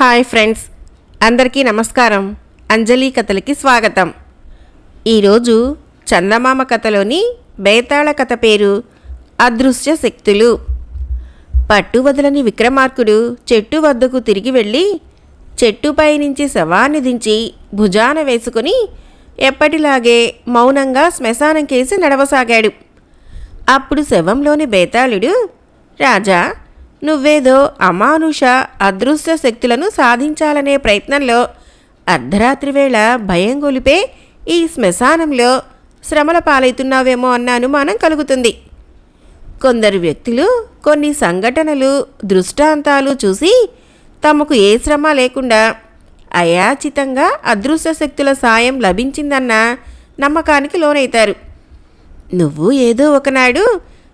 Hi friends అందరికీ నమస్కారం. అంజలి కథలకి స్వాగతం. ఈరోజు చందమామ కథలోని బేతాళ కథ పేరు అదృశ్య శక్తులు. పట్టు వదలని విక్రమార్కుడు చెట్టు వద్దకు తిరిగి వెళ్ళి చెట్టుపై నుంచి శవాన్ని దించి భుజాన వేసుకుని ఎప్పటిలాగే మౌనంగా శ్మశానం కేసి నడవసాగాడు. అప్పుడు శవంలోని బేతాళుడు రాజా నువ్వేదో అమానుష అదృశ్య శక్తులను సాధించాలనే ప్రయత్నంలో అర్ధరాత్రి వేళ భయం గొలిపే ఈ శ్మశానంలో శ్రమల పాలవుతున్నావేమో అన్న అనుమానం కలుగుతుంది. కొందరు వ్యక్తులు కొన్ని సంఘటనలు దృష్టాంతాలు చూసి తమకు ఏ శ్రమ లేకుండా అయాచితంగా అదృశ్య శక్తుల సాయం లభించిందన్న నమ్మకానికి లోనైతారు. నువ్వు ఏదో ఒకనాడు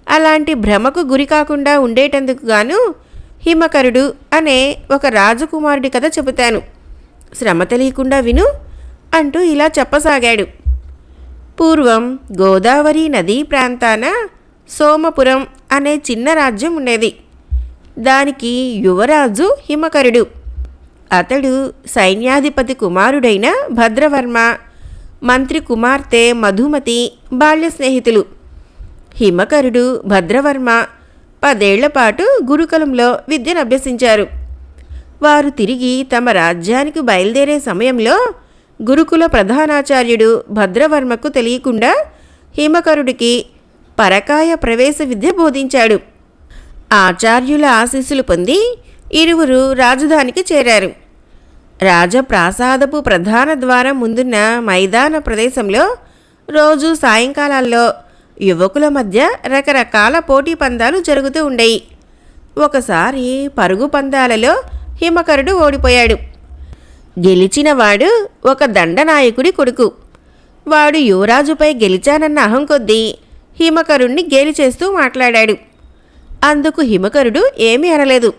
అలాంటి భ్రమకు గురి కాకుండా ఉండేటందుకు గాను హిమకరుడు అనే ఒక రాజకుమారుడి కథ చెబుతాను. శ్రమ తెలియకుండా విను అంటూ ఇలా చెప్పసాగాడు. పూర్వం గోదావరి నదీ ప్రాంతాన సోమపురం అనే చిన్న రాజ్యం ఉండేది. దానికి యువరాజు హిమకరుడు. అతడు సైన్యాధిపతి కుమారుడైన భద్రవర్మ మంత్రి కుమార్తె మధుమతి బాల్య స్నేహితులు. హిమకరుడు భద్రవర్మ పదేళ్ళపాటు గురుకులంలో విద్యను అభ్యసించారు. వారు తిరిగి తమ రాజ్యానికి బయలుదేరే సమయంలో గురుకుల ప్రధానాచార్యుడు భద్రవర్మకు తెలియకుండా హిమకరుడికి పరకాయ ప్రవేశ విద్య బోధించాడు. ఆచార్యుల ఆశీస్సులు పొంది ఇరువురు రాజధానికి చేరారు. రాజప్రాసాదపు ప్రధాన ద్వారం ముందున్న మైదాన ప్రదేశంలో రోజు సాయంకాలాల్లో యువకుల మధ్య రకరకాల పోటీ పందాలు జరుగుతూ ఉండేవి ఒకసారి పరుగు పందాలలో హిమకరుడు ఓడిపోయాడు. గెలిచినవాడు ఒక దండనాయకుడి కొడుకు. వాడు యువరాజుపై గెలిచానన్న అహం కొద్దీ హిమకరుణ్ణి గేలి చేస్తూ మాట్లాడాడు. అందుకు హిమకరుడు ఏమీ అనలేదు.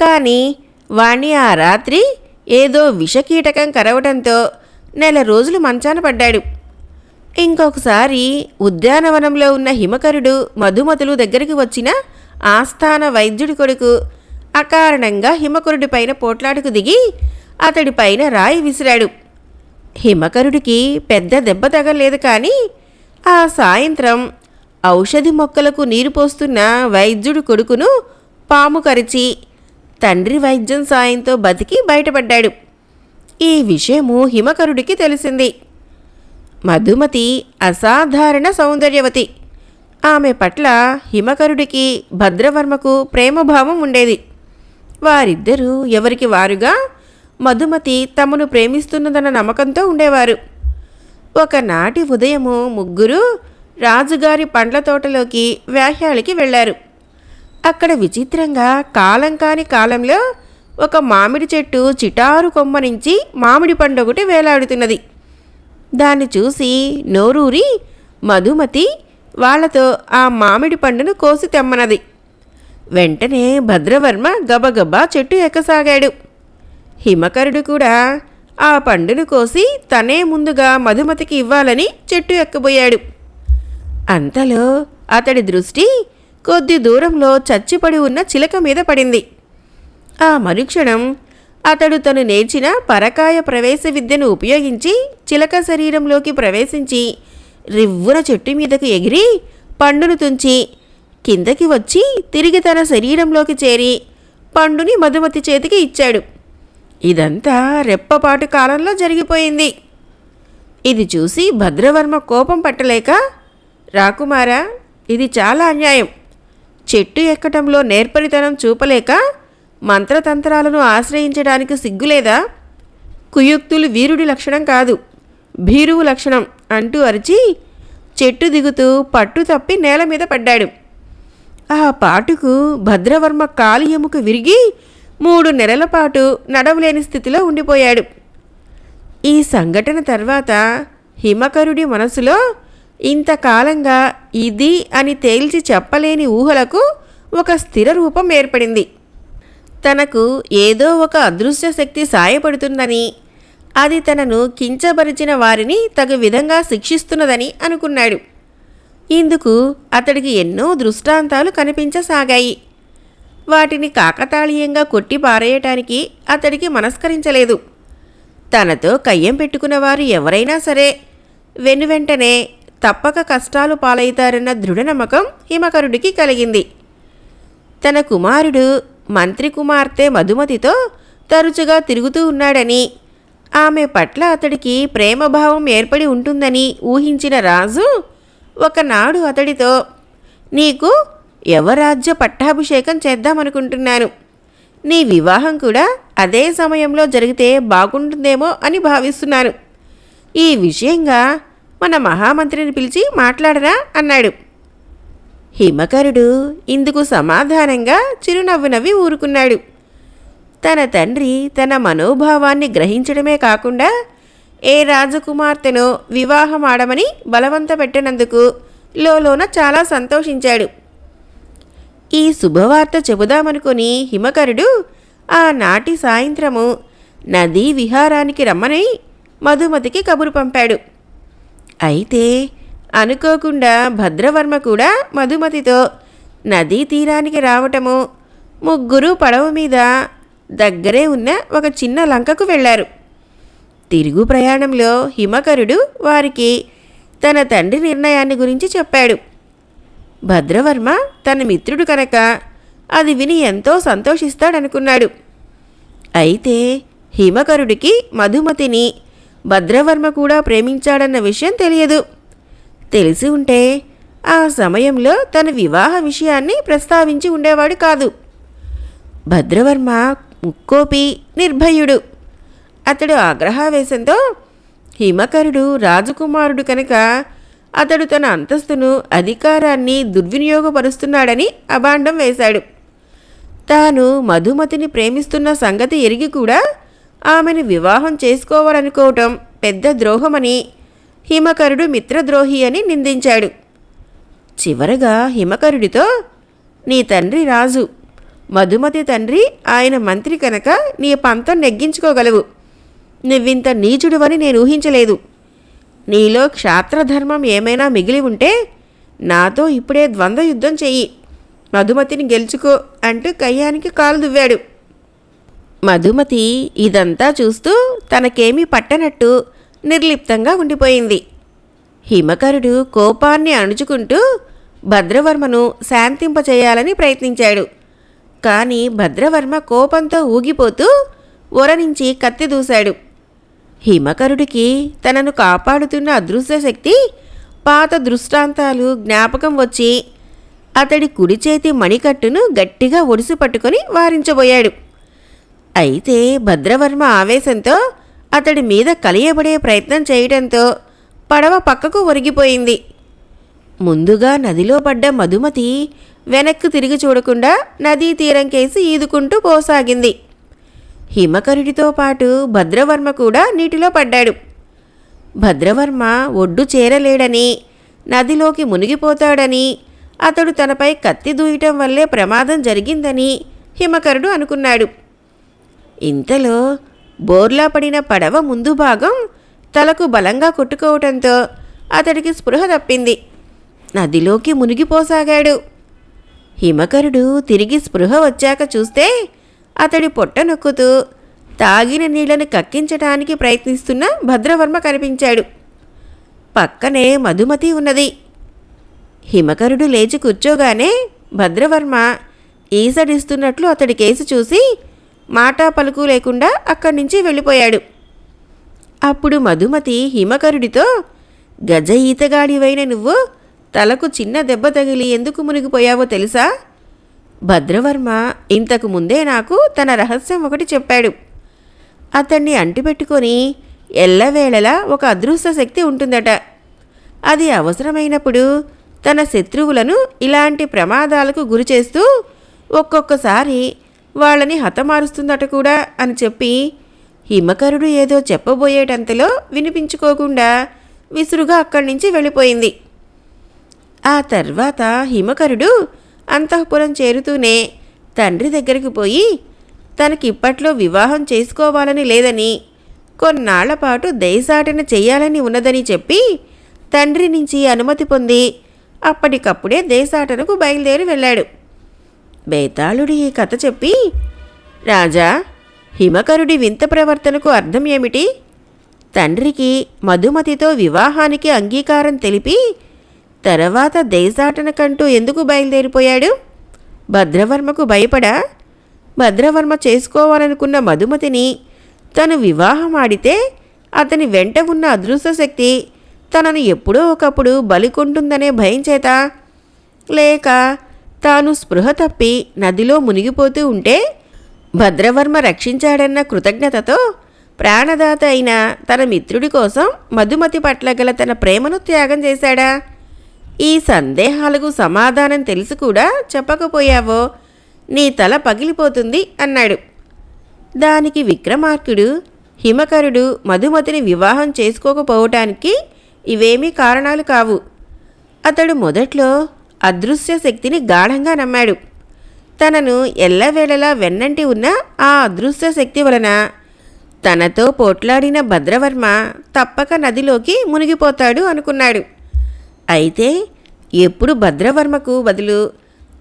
కానీ వాణ్ణి ఆ రాత్రి ఏదో విషకీటకం కరవడంతో నెల రోజులు మంచాన పడ్డాడు. ఇంకొకసారి ఉద్యానవనంలో ఉన్న హిమకరుడు మధుమతులు దగ్గరికి వచ్చిన ఆస్థాన వైద్యుడి కొడుకు అకారణంగా హిమకరుడి పైన పోట్లాడుకు దిగి అతడి పైన రాయి విసిరాడు. హిమకరుడికి పెద్ద దెబ్బ తగలేదు కానీ ఆ సాయంత్రం ఔషధి మొక్కలకు నీరు పోస్తున్న వైద్యుడి కొడుకును పాము కరిచి తండ్రి వైద్యం సాయంతో బతికి బయటపడ్డాడు. ఈ విషయము హిమకరుడికి తెలిసింది. మధుమతి అసాధారణ సౌందర్యవతి. ఆమె పట్ల హిమకరుడికి భద్రవర్మకు ప్రేమభావం ఉండేది. వారిద్దరూ ఎవరికి వారుగా మధుమతి తమను ప్రేమిస్తున్నదన్న నమ్మకంతో ఉండేవారు. ఒకనాటి ఉదయము ముగ్గురు రాజుగారి పండ్ల తోటలోకి వ్యాహ్యాలకి వెళ్ళారు. అక్కడ విచిత్రంగా కాలం కాని కాలంలో ఒక మామిడి చెట్టు చిటారు కొమ్మ నుంచి మామిడి పండు ఒకటి వేలాడుతున్నది. దాన్ని చూసి నోరూరి మధుమతి వాళ్ళతో ఆ మామిడి పండును కోసి తెమ్మనది. వెంటనే భద్రవర్మ గబగబా చెట్టు ఎక్కసాగాడు. హిమకరుడు కూడా ఆ పండును కోసి తనే ముందుగా మధుమతికి ఇవ్వాలని చెట్టు ఎక్కబోయాడు. అంతలో అతడి దృష్టి కొద్ది దూరంలో చచ్చిపడి ఉన్న చిలక మీద పడింది. ఆ మరుక్షణం అతడు తను నేర్చిన పరకాయ ప్రవేశ విద్యను ఉపయోగించి చిలక శరీరంలోకి ప్రవేశించి రివ్వున చెట్టు మీదకు ఎగిరి పండును తుంచి కిందకి వచ్చి తిరిగి తన శరీరంలోకి చేరి పండుని మధుమతి చేతికి ఇచ్చాడు. ఇదంతా రెప్పపాటు కాలంలో జరిగిపోయింది. ఇది చూసి భద్రవర్మ కోపం పట్టలేక రాకుమారా ఇది చాలా అన్యాయం. చెట్టు ఎక్కటంలో నేర్పరితనం చూపలేక మంత్రతంత్రాలను ఆశ్రయించడానికి సిగ్గులేదా? కుయుక్తులు వీరుడి లక్షణం కాదు. భీరువు లక్షణం అంటూ అరిచి చెట్టు దిగుతూ పట్టు తప్పి నేల మీద పడ్డాడు. ఆ పాటుకు భద్రవర్మ కాలి ఎముక విరిగి మూడు నెలల పాటు నడవలేని స్థితిలో ఉండిపోయాడు. ఈ సంఘటన తర్వాత హిమకరుడి మనసులో ఇంతకాలంగా ఇది అని తేల్చి చెప్పలేని ఊహలకు ఒక స్థిర రూపం ఏర్పడింది. తనకు ఏదో ఒక అదృశ్య శక్తి సాయపడుతుందని అది తనను కించబరిచిన వారిని తగు విధంగా శిక్షిస్తున్నదని అనుకున్నాడు. ఇందుకు అతడికి ఎన్నో దృష్టాంతాలు కనిపించసాగాయి. వాటిని కాకతాళీయంగా కొట్టి పారేయటానికి అతడికి మనస్కరించలేదు. తనతో కయ్యం పెట్టుకున్నవారు ఎవరైనా సరే వెనువెంటనే తప్పక కష్టాలు పాలవుతారన్న దృఢ నమ్మకం హిమకరుడికి కలిగింది. తన కుమారుడు మంత్రి కుమార్తె మధుమతితో తరచుగా తిరుగుతూ ఉన్నాడని. ఆమె పట్ల అతడికి ప్రేమభావం ఏర్పడి ఉంటుందని ఊహించిన రాజు ఒకనాడు అతడితో నీకు యవరాజ్య పట్టాభిషేకం చేద్దామనుకుంటున్నాను. నీ వివాహం కూడా అదే సమయంలో జరిగితే బాగుంటుందేమో అని భావిస్తున్నాను. ఈ విషయంగా మన మహామంత్రిని పిలిచి మాట్లాడరా అన్నాడు. హిమకరుడు ఇందుకు సమాధానంగా చిరునవ్వు నవ్వి ఊరుకున్నాడు. తన తండ్రి తన మనోభావాన్ని గ్రహించడమే కాకుండా ఏ రాజకుమార్తెనో వివాహం ఆడమని బలవంత పెట్టినందుకు లోలోన చాలా సంతోషించాడు. ఈ శుభవార్త చెబుదామనుకుని హిమకరుడు ఆనాటి సాయంత్రము నదీ విహారానికి రమ్మని మధుమతికి కబురు పంపాడు. అయితే అనుకోకుండా భద్రవర్మ కూడా మధుమతితో నదీ తీరానికి రావటము. ముగ్గురు పడవ మీద దగ్గరే ఉన్న ఒక చిన్న లంకకు వెళ్ళారు. తిరుగు ప్రయాణంలో హిమకరుడు వారికి తన తండ్రి నిర్ణయాన్ని గురించి చెప్పాడు. భద్రవర్మ తన మిత్రుడు కనుక అది విని ఎంతో సంతోషిస్తాడనుకున్నాడు. అయితే హిమకరుడికి మధుమతిని భద్రవర్మ కూడా ప్రేమించాడన్న విషయం తెలియదు. తెలిసి ఉంటే ఆ సమయంలో తన వివాహ విషయాన్ని ప్రస్తావించి ఉండేవాడు కాదు. భద్రవర్మ ముక్కోపి నిర్భయుడు. అతడు ఆగ్రహావేశంతో హిమకరుడు రాజకుమారుడు కనుక అతడు తన అంతస్తును అధికారాన్ని దుర్వినియోగపరుస్తున్నాడని అభాండం వేశాడు. తాను మధుమతిని ప్రేమిస్తున్న సంగతి ఎరిగి కూడా ఆమెను వివాహం చేసుకోవాలనుకోవటం పెద్ద ద్రోహమని హిమకరుడు మిత్రద్రోహి అని నిందించాడు. చివరగా హిమకరుడితో నీ తండ్రి రాజు. మధుమతి తండ్రి ఆయన మంత్రి కనుక నీ పంతం నెగ్గించుకోగలవు. నువ్వింత నీచుడువని నేను ఊహించలేదు. నీలో క్షాత్రధర్మం ఏమైనా మిగిలి ఉంటే నాతో ఇప్పుడే ద్వంద్వ యుద్ధం చెయ్యి. మధుమతిని గెలుచుకో అంటూ కయ్యానికి కాలు దువ్వాడు. మధుమతి ఇదంతా చూస్తూ తనకేమీ పట్టనట్టు నిర్లిప్తంగా ఉండిపోయింది. హిమకరుడు కోపాన్ని అణుచుకుంటూ భద్రవర్మను శాంతింపచేయాలని ప్రయత్నించాడు. కానీ భద్రవర్మ కోపంతో ఊగిపోతూ ఒర నుంచి కత్తి దూశాడు. హిమకరుడికి తనను కాపాడుతున్న అదృశ్య శక్తి పాత దృష్టాంతాలు జ్ఞాపకం వచ్చి అతడి కుడి చేతి మణికట్టును గట్టిగా ఒడిసి పట్టుకొని వారించబోయాడు. అయితే భద్రవర్మ ఆవేశంతో అతడి మీద కలియబడే ప్రయత్నం చేయడంతో పడవ పక్కకు ఒరిగిపోయింది. ముందుగా నదిలో పడ్డ మధుమతి వెనక్కు తిరిగి చూడకుండా నదీ తీరం కేసి ఈదుకుంటూ పోసాగింది. హిమకరుడితో పాటు భద్రవర్మ కూడా నీటిలో పడ్డాడు. భద్రవర్మ ఒడ్డు చేరలేడని నదిలోకి మునిగిపోతాడని అతడు తనపై కత్తి దూయటం వల్లే ప్రమాదం జరిగిందని హిమకరుడు అనుకున్నాడు. ఇంతలో బోర్లా పడిన పడవ ముందు భాగం తలకు బలంగా కొట్టుకోవటంతో అతడికి స్పృహ తప్పింది. నదిలోకి మునిగిపోసాగాడు. హిమకరుడు తిరిగి స్పృహ వచ్చాక చూస్తే అతడి పొట్ట నొక్కుతూ తాగిన నీళ్ళను కక్కించటానికి ప్రయత్నిస్తున్న భద్రవర్మ కనిపించాడు. పక్కనే మధుమతి ఉన్నది. హిమకరుడు లేచి కూర్చోగానే భద్రవర్మ ఈసడిస్తున్నట్లు అతడి కేసు చూసి మాటా పలుకు లేకుండా అక్కడి నుంచి వెళ్ళిపోయాడు. అప్పుడు మధుమతి హిమకరుడితో గజ ఈతగాడివైన నువ్వు తలకు చిన్న దెబ్బ తగిలి ఎందుకు మునిగిపోయావో తెలుసా? భద్రవర్మ ఇంతకు ముందే నాకు తన రహస్యం ఒకటి చెప్పాడు. అతన్ని అంటిపెట్టుకొని ఎల్లవేళలా ఒక అదృష్ట శక్తి ఉంటుందట. అది అవసరమైనప్పుడు తన శత్రువులను ఇలాంటి ప్రమాదాలకు గురి చేస్తూ ఒక్కొక్కసారి వాళ్ళని హతమారుస్తుందట కూడా అని చెప్పి హిమకరుడు ఏదో చెప్పబోయేటంతలో వినిపించుకోకుండా విసురుగా అక్కడి నుంచి వెళ్ళిపోయింది. ఆ తర్వాత హిమకరుడు అంతఃపురం చేరుతూనే తండ్రి దగ్గరికి పోయి తనకిప్పట్లో వివాహం చేసుకోవాలని లేదని కొన్నాళ్ళ పాటు దేశాటన చేయాలని ఉన్నదని చెప్పి తండ్రి నుంచి అనుమతి పొంది అప్పటికప్పుడే దేశాటనకు బయలుదేరి వెళ్ళాడు. బేతాళుడి ఈ కథ చెప్పి? రాజా హిమకరుడి వింత ప్రవర్తనకు అర్థం ఏమిటి? తండ్రికి మధుమతితో వివాహానికి అంగీకారం తెలిపి తర్వాత దేశాటనకంటూ ఎందుకు బయలుదేరిపోయాడు? భద్రవర్మకు భయపడా? భద్రవర్మ చేసుకోవాలనుకున్న మధుమతిని తను వివాహం ఆడితే అతని వెంట ఉన్న అదృశ్య శక్తి తనను ఎప్పుడో ఒకప్పుడు బలికొంటుందనే భయం చేత లేక తాను స్పృహ తప్పి నదిలో మునిగిపోతూ ఉంటే భద్రవర్మ రక్షించాడన్న కృతజ్ఞతతో ప్రాణదాత అయిన తన మిత్రుడి కోసం మధుమతి పట్ల గల తన ప్రేమను త్యాగం చేశాడా? ఈ సందేహాలకు సమాధానం తెలిసి కూడా చెప్పకపోయావో? నీ తల పగిలిపోతుంది అన్నాడు. దానికి విక్రమార్కుడు హిమకరుడు మధుమతిని వివాహం చేసుకోకపోవటానికి ఇవేమీ కారణాలు కావు. అతడు మొదట్లో అదృశ్య శక్తిని గాఢంగా నమ్మాడు. తనను ఎల్లవేళలా వెన్నంటి ఉన్న ఆ అదృశ్య శక్తి వలన తనతో పోట్లాడిన భద్రవర్మ తప్పక నదిలోకి మునిగిపోతాడు అనుకున్నాడు. అయితే ఎప్పుడు భద్రవర్మకు బదులు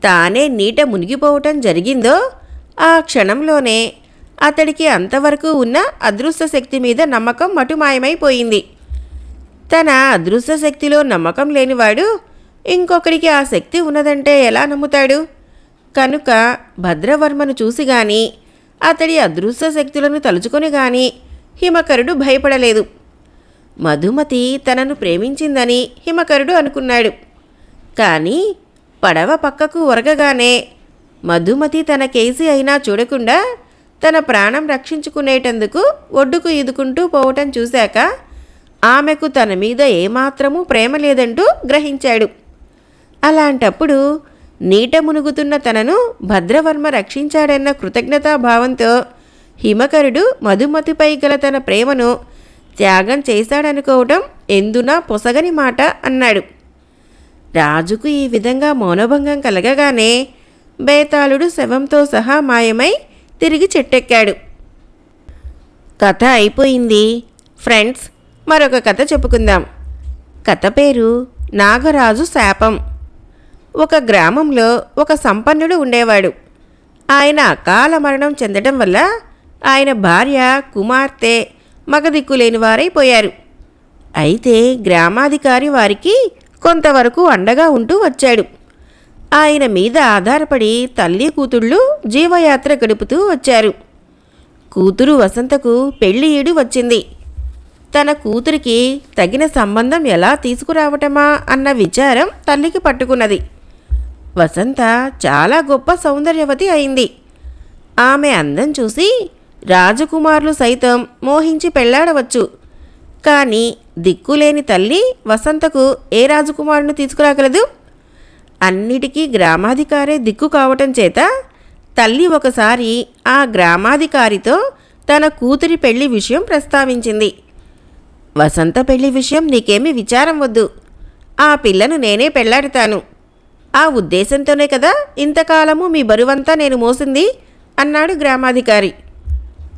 తానే నీట మునిగిపోవటం జరిగిందో ఆ క్షణంలోనే అతడికి అంతవరకు ఉన్న అదృశ్య శక్తి మీద నమ్మకం మటుమాయమైపోయింది. తన అదృశ్య శక్తిలో నమ్మకం లేనివాడు ఇంకొకరికి ఆ శక్తి ఉన్నదంటే ఎలా నమ్ముతాడు? కనుక భద్రవర్మను చూసి గాని అతడి అదృశ్య శక్తులను తలుచుకొని గాని హిమకరుడు భయపడలేదు. మధుమతి తనను ప్రేమించిందని హిమకరుడు అనుకున్నాడు. కానీ పడవ పక్కకు ఒరగగానే మధుమతి తన కేసి అయినా చూడకుండా తన ప్రాణం రక్షించుకునేటందుకు ఒడ్డుకు ఈదుకుంటూ పోవటం చూశాక ఆమెకు తన మీద ఏమాత్రమూ ప్రేమ లేదంటూ గ్రహించాడు. అలాంటప్పుడు నీట మునుగుతున్న తనను భద్రవర్మ రక్షించాడన్న కృతజ్ఞతాభావంతో హిమకరుడు మధుమతిపై గల తన ప్రేమను త్యాగం చేశాడనుకోవటం ఎందునా పొసగని మాట అన్నాడు. రాజుకు ఈ విధంగా మౌనభంగం కలగగానే బేతాళుడు శవంతో సహా మాయమై తిరిగి చెట్టెక్కాడు. కథ అయిపోయింది. ఫ్రెండ్స్ మరొక కథ చెప్పుకుందాం. కథ పేరు నాగరాజు శాపం. ఒక గ్రామంలో ఒక సంపన్నుడు ఉండేవాడు. ఆయన అకాల మరణం చెందడం వల్ల ఆయన భార్య కుమార్తె మగదిక్కు లేని వారైపోయారు అయితే గ్రామాధికారి వారికి కొంతవరకు అండగా ఉంటూ వచ్చాడు. ఆయన మీద ఆధారపడి తల్లి కూతుళ్ళు జీవయాత్ర గడుపుతూ వచ్చారు. కూతురు వసంతకు పెళ్ళి ఏడు వచ్చింది. తన కూతురికి తగిన సంబంధం ఎలా తీసుకురావటమా అన్న విచారం తల్లికి పట్టుకున్నది. వసంత చాలా గొప్ప సౌందర్యవతి అయింది. ఆమె అందం చూసి రాజకుమారులు సైతం మోహించి పెళ్ళాడవచ్చు. కానీ దిక్కులేని తల్లి వసంతకు ఏ రాజకుమారుని తీసుకురాగలదు? అన్నిటికీ గ్రామాధికారే దిక్కు కావటం చేత తల్లి ఒకసారి ఆ గ్రామాధికారితో తన కూతురి పెళ్ళి విషయం ప్రస్తావించింది. వసంత పెళ్ళి విషయం నీకేమీ విచారం వద్దు. ఆ పిల్లను నేనే పెళ్ళాడతాను. ఆ ఉద్దేశంతోనే కదా ఇంతకాలము మీ బరువంతా నేను మోసింది? అన్నాడు గ్రామాధికారి.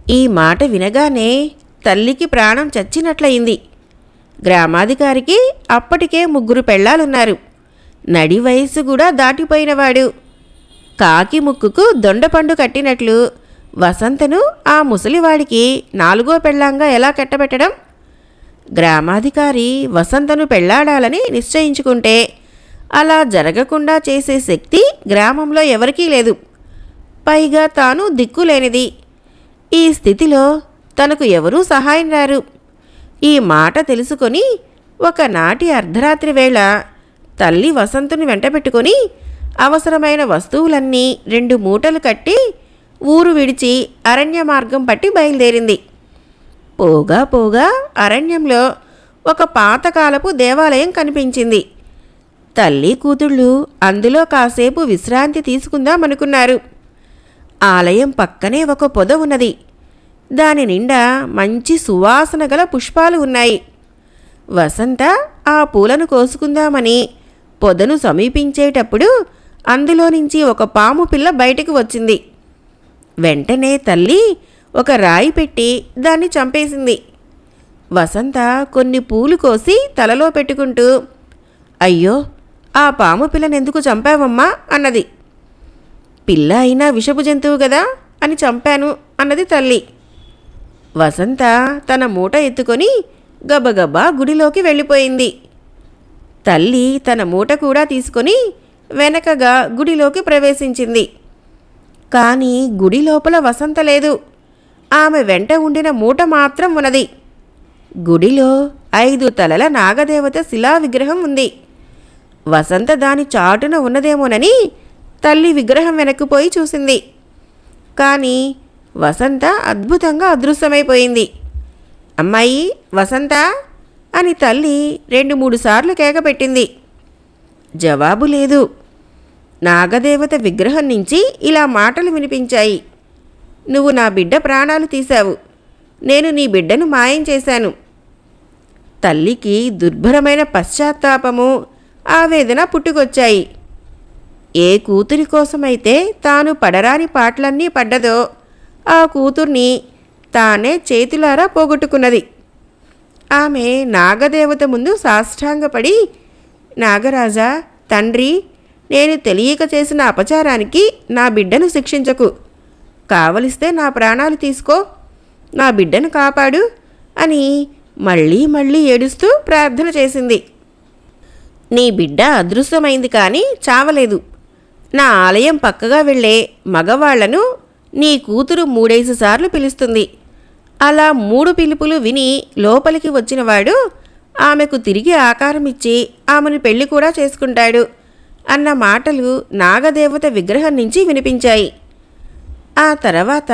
ఈ మాట వినగానే తల్లికి ప్రాణం చచ్చినట్లయింది. గ్రామాధికారికి అప్పటికే ముగ్గురు పెళ్ళాలున్నారు. నడి వయస్సు కూడా దాటిపోయినవాడు. కాకి ముక్కుకు దొండపండు కట్టినట్లు వసంతను ఆ ముసలివాడికి నాలుగో పెళ్ళాంగా ఎలా కట్టబెట్టడం? గ్రామాధికారి వసంతను పెళ్ళాడాలని నిశ్చయించుకుంటే అలా జరగకుండా చేసే శక్తి గ్రామంలో ఎవరికీ లేదు. పైగా తాను దిక్కులేనిది. ఈ స్థితిలో తనకు ఎవరూ సహాయం రారు. ఈ మాట తెలుసుకొని ఒకనాటి అర్ధరాత్రి వేళ తల్లి వసంతుని వెంటబెట్టుకొని అవసరమైన వస్తువులన్నీ రెండు మూటలు కట్టి ఊరు విడిచి అరణ్య మార్గం పట్టి బయలుదేరింది. పోగా పోగా అరణ్యంలో ఒక పాతకాలపు దేవాలయం కనిపించింది. తల్లి కూతుళ్ళు అందులో కాసేపు విశ్రాంతి తీసుకుందామనుకున్నారు. ఆలయం పక్కనే ఒక పొద ఉన్నది. దాని నిండా మంచి సువాసన గల పుష్పాలు ఉన్నాయి. వసంత ఆ పూలను కోసుకుందామని పొదను సమీపించేటప్పుడు అందులో నుంచి ఒక పాము పిల్ల బయటకు వచ్చింది. వెంటనే తల్లి ఒక రాయి పెట్టి దాన్ని చంపేసింది. వసంత కొన్ని పూలు కోసి తలలో పెట్టుకుంటూ అయ్యో ఆ పాము పిల్లనెందుకు చంపావమ్మా? అన్నది. పిల్ల అయినా విషపు జంతువు కదా? అని చంపాను అన్నది తల్లి. వసంత తన మూట ఎత్తుకొని గబగబా గుడిలోకి వెళ్ళిపోయింది. తల్లి తన మూట కూడా తీసుకొని వెనకగా గుడిలోకి ప్రవేశించింది. కానీ గుడి లోపల వసంత లేదు. ఆమె వెంట ఉండిన మూట మాత్రం ఉన్నది. గుడిలో ఐదు తలల నాగదేవత శిలా విగ్రహం ఉంది. వసంత దాని చాటున ఉన్నదేమోనని తల్లి విగ్రహం వెనక్కిపోయి చూసింది. కానీ వసంత అద్భుతంగా అదృశ్యమైపోయింది. అమ్మాయి వసంత అని తల్లి రెండు మూడు సార్లు కేకపెట్టింది. జవాబు లేదు. నాగదేవత విగ్రహం నుంచి ఇలా మాటలు వినిపించాయి. నువ్వు నా బిడ్డ ప్రాణాలు తీశావు. నేను నీ బిడ్డను మాయం చేశాను. తల్లికి దుర్భరమైన పశ్చాత్తాపము ఆవేదన పుట్టుకొచ్చాయి. ఏ కూతురి కోసమైతే తాను పడరాని పాటలన్నీ పడ్డదో ఆ కూతుర్ని తానే చేతులారా పోగొట్టుకున్నది. ఆమె నాగదేవత ముందు సాష్టాంగపడి నాగరాజా తండ్రి నేను తెలియక చేసిన అపచారానికి నా బిడ్డను శిక్షించకు. కావలిస్తే నా ప్రాణాలు తీసుకో. నా బిడ్డను కాపాడు అని మళ్ళీ మళ్ళీ ఏడుస్తూ ప్రార్థన చేసింది. నీ బిడ్డ అదృశ్యమైంది కానీ చావలేదు. నా ఆలయం పక్కగా వెళ్ళే మగవాళ్ళను నీ కూతురు మూడేసి సార్లు పిలుస్తుంది. అలా మూడు పిలుపులు విని లోపలికి వచ్చినవాడు ఆమెకు తిరిగి ఆకారం ఇచ్చి ఆమెను పెళ్ళి కూడా చేసుకుంటాడు అన్న మాటలు నాగదేవత విగ్రహం నుంచి వినిపించాయి. ఆ తర్వాత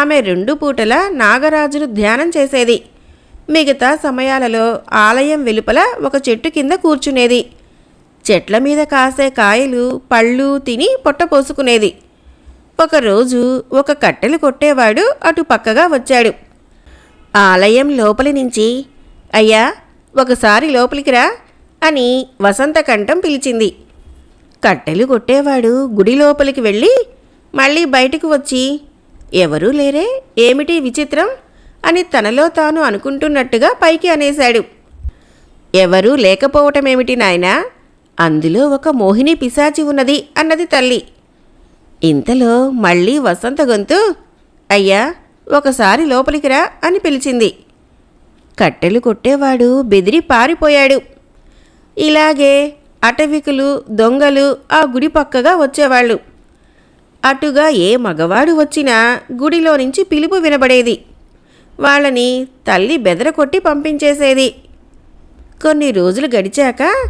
ఆమె రెండు పూటల నాగరాజును ధ్యానం చేసేది. మిగతా సమయాలలో ఆలయం వెలుపల ఒక చెట్టు కింద కూర్చునేది. చెట్ల మీద కాసే కాయలు పళ్ళు తిని పొట్టపోసుకునేది ఒకరోజు ఒక కట్టెలు కొట్టేవాడు అటు పక్కగా వచ్చాడు. ఆలయం లోపలి నుంచి అయ్యా ఒకసారి లోపలికి రా అని వసంతకంఠం పిలిచింది. కట్టెలు కొట్టేవాడు గుడి లోపలికి వెళ్ళి మళ్ళీ బయటకు వచ్చి ఎవరూ లేరే ఏమిటి విచిత్రం? అని తనలో తాను అనుకుంటున్నట్టుగా పైకి అనేశాడు. ఎవరూ లేకపోవటమేమిటి నాయనా? అందులో ఒక మోహిని పిశాచి ఉన్నది అన్నది తల్లి. ఇంతలో మళ్ళీ వసంత గొంతు అయ్యా ఒకసారి లోపలికి రా అని పిలిచింది. కట్టెలు కొట్టేవాడు బెదిరి పారిపోయాడు. ఇలాగే అటవికులు దొంగలు ఆ గుడి పక్కగా వచ్చేవాళ్ళు. అటుగా ఏ మగవాడు వచ్చినా గుడిలో నుంచి పిలుపు వినబడేది. వాళ్ళని తల్లి బెదరకొట్టి పంపించేసేది. కొన్ని రోజులు గడిచాక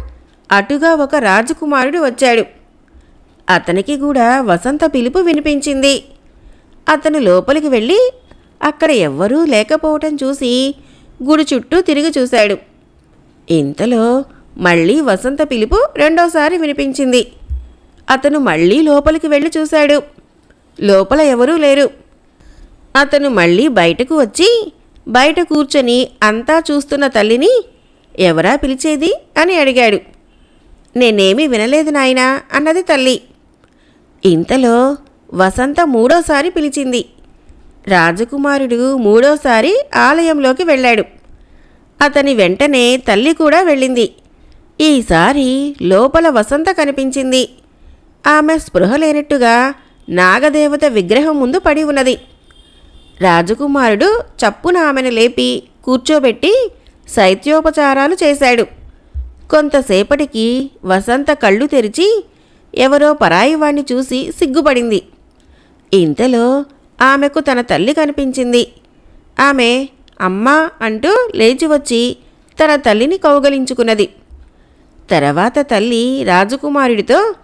అటుగా ఒక రాజకుమారుడు వచ్చాడు. అతనికి కూడా వసంత పిలుపు వినిపించింది. అతను లోపలికి వెళ్ళి అక్కడ ఎవ్వరూ లేకపోవటం చూసి గుడి చుట్టూ తిరిగి చూశాడు. ఇంతలో మళ్ళీ వసంత పిలుపు రెండోసారి వినిపించింది. అతను మళ్ళీ లోపలికి వెళ్ళి చూశాడు. లోపల ఎవరూ లేరు. అతను మళ్ళీ బయటకు వచ్చి బయట కూర్చొని అంతా చూస్తున్న తల్లిని ఎవరా పిలిచేది? అని అడిగాడు. నేనేమీ వినలేదు నాయనా అన్నది తల్లి. ఇంతలో వసంత మూడోసారి పిలిచింది. రాజకుమారుడు మూడోసారి ఆలయంలోకి వెళ్ళాడు. అతని వెంటనే తల్లి కూడా వెళ్ళింది. ఈసారి లోపల వసంత కనిపించింది. ఆమె స్పృహ లేనట్టుగా నాగదేవత విగ్రహం ముందు పడి ఉన్నది. రాజకుమారుడు చప్పున ఆమెను లేపి కూర్చోబెట్టి శైత్యోపచారాలు చేశాడు. కొంతసేపటికి వసంత కళ్ళు తెరిచి ఎవరో పరాయివాణ్ణి చూసి సిగ్గుపడింది. ఇంతలో ఆమెకు తన తల్లి కనిపించింది. ఆమె అమ్మా అంటూ లేచి వచ్చి తన తల్లిని కౌగలించుకున్నది. తర్వాత తల్లి రాజకుమారుడితో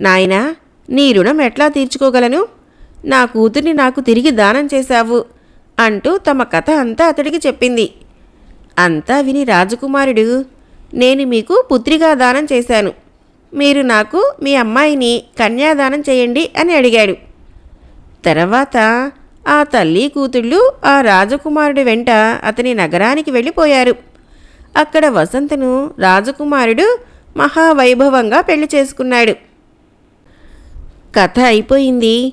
నాయనా నీ రుణం ఎట్లా తీర్చుకోగలను? నా కూతుర్ని నాకు తిరిగి దానం చేశావు అంటూ తమ కథ అంతా అతడికి చెప్పింది. అంతా విని రాజకుమారుడు నేను మీకు పుత్రిగా దానం చేశాను. మీరు నాకు మీ అమ్మాయిని కన్యాదానం చేయండి అని అడిగాడు. తర్వాత ఆ తల్లి కూతుళ్ళు ఆ రాజకుమారుడి వెంట అతని నగరానికి వెళ్ళిపోయారు. అక్కడ వసంతను రాజకుమారుడు మహావైభవంగా పెళ్ళి చేసుకున్నాడు. కథ అయిపోయింది.